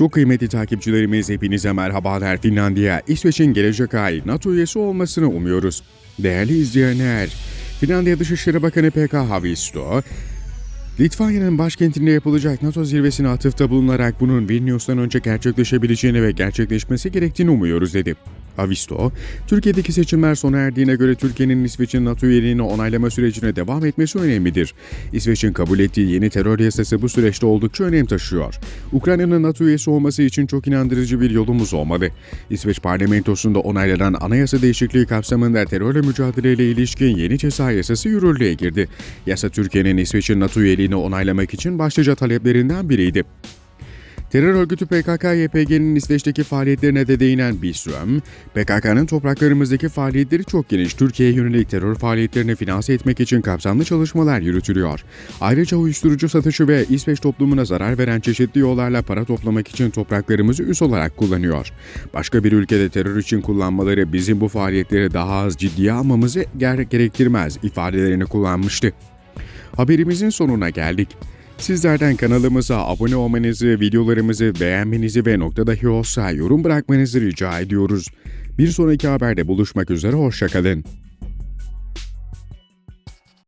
Çok kıymetli takipçilerimiz hepinize merhabalar. Finlandiya, İsveç'in gelecek ay NATO üyesi olmasını umuyoruz. Değerli izleyenler, Finlandiya Dışişleri Bakanı Pekka Haavisto, Litvanya'nın başkentinde yapılacak NATO zirvesine atıfta bulunarak bunun Vilnius'tan önce gerçekleşebileceğini ve gerçekleşmesi gerektiğini umuyoruz dedi. Havisto, Türkiye'deki seçimler sona erdiğine göre Türkiye'nin İsveç'in NATO üyeliğini onaylama sürecine devam etmesi önemlidir. İsveç'in kabul ettiği yeni terör yasası bu süreçte oldukça önem taşıyor. Ukrayna'nın NATO üyesi olması için çok inandırıcı bir yolumuz olmalı. İsveç parlamentosunda onaylanan anayasa değişikliği kapsamında terörle mücadeleyle ilişkin yeni ceza yasası yürürlüğe girdi. Yasa Türkiye'nin İsveç'in NATO üyeliğini onaylamak için başlıca taleplerinden biriydi. Terör örgütü PKK-YPG'nin İsveç'teki faaliyetlerine de değinen Bilström, PKK'nın topraklarımızdaki faaliyetleri çok geniş, Türkiye'ye yönelik terör faaliyetlerini finanse etmek için kapsamlı çalışmalar yürütülüyor. Ayrıca uyuşturucu satışı ve İsveç toplumuna zarar veren çeşitli yollarla para toplamak için topraklarımızı üs olarak kullanıyor. Başka bir ülkede terör için kullanmaları bizim bu faaliyetleri daha az ciddiye almamızı ger- gerektirmez ifadelerini kullanmıştı. Haberimizin sonuna geldik. Sizlerden kanalımıza abone olmanızı, videolarımızı beğenmenizi ve nokta dahi olsa yorum bırakmanızı rica ediyoruz. Bir sonraki haberde buluşmak üzere, hoşçakalın.